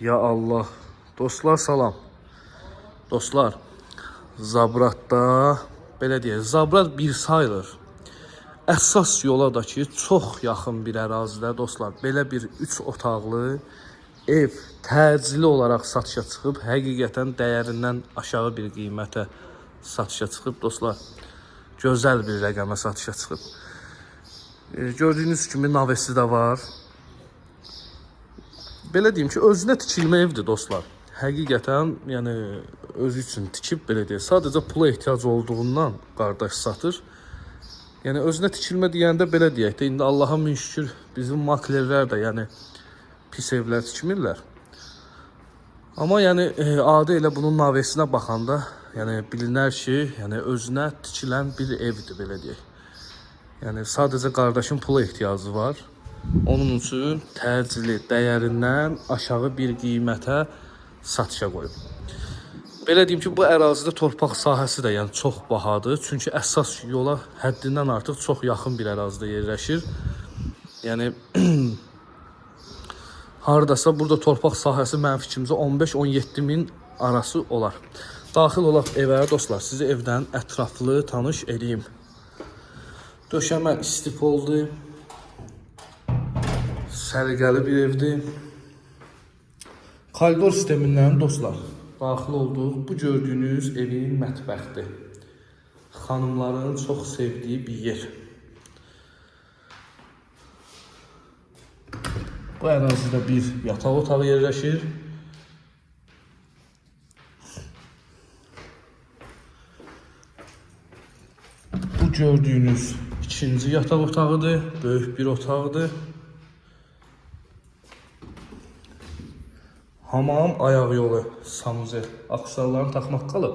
Ya Allah. Dostlar salam. Dostlar, Zabratda belə deyək, Zabrat bir sayılır. Əsas yola da ki, çox yaxın bir ərazidə dostlar, belə bir 3 otaqlı ev təcili olaraq satışa çıxıb, həqiqətən dəyərindən aşağı bir qiymətə satışa çıxıb dostlar. Gözəl bir rəqəmə satışa çıxıb. E, gördüyünüz kimi navesi də var. Belə deyim ki, özünə tikilmə evdir dostlar. Həqiqətən, yəni özü üçün tikib belə deyək. Sadəcə pula ehtiyac olduğundan qardaş satır. Yəni özünə tikilmə deyəndə belə deyək də, indi Allaha min şükür bizim maklerlər də yəni pis evlər tikmirlər. Amma yəni e, adi elə bunun navesinə baxanda, yəni bilinər ki, yəni özünə tikilən bir evdir belə deyək. Yəni sadəcə qardaşın pula ehtiyacı var. Onun üçün təcili dəyərindən aşağı bir qiymətə satışa qoyub. Belə deyim ki, bu ərazidə torpaq sahəsi də yəni çox bahadır. Çünki əsas yola həddindən artıq çox yaxın bir ərazidə yerləşir. Yəni hardasa burada torpaq sahəsi mənim fikrimcə 15-17 min arası olar. Daxil olaq evə dostlar, sizi evdən ətraflı tanış edeyim. Döşəmə istif oldu. Səliqəli bir evdir. Koridor sistemindən dostlar daxil olduq. Bu gördüyünüz evin mətbəxdir. Xanımların çox sevdiyi bir yer. Bu ərazidə bir yataq otağı yerləşir. Bu gördüyünüz ikinci yataq otağıdır. Böyük bir otaqdır. Hamam ayaq yolu sanuzel aksarlarını taxmaq qalıb.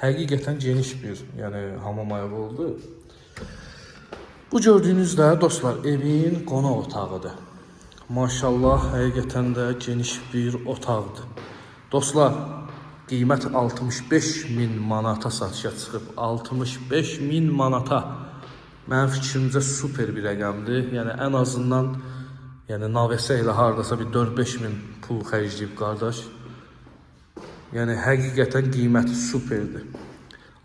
Həqiqətən geniş bir, yəni hamam ayağı oldu. Bu gördüyünüz də dostlar evin qonaq otağıdır. Maşallah həqiqətən də geniş bir otaqdır. Dostlar, qiymət 65 min manata satışa çıxıb. 65 min manata. Mənim fikrimcə super bir rəqəmdir. Yəni ən azından yəni navesə ilə hardasa bir 4-5 min pul xərcləyib qardaş. Yəni həqiqətən qiyməti superdir.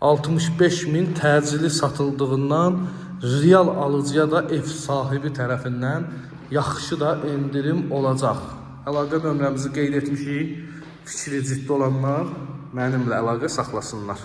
65 min təcili satıldığından real alıcıya da ev sahibi tərəfindən yaxşı da endirim olacaq. Əlaqə nömrəmizi qeyd etmişik. Fikri ciddi olanlar mənimlə əlaqə saxlasınlar.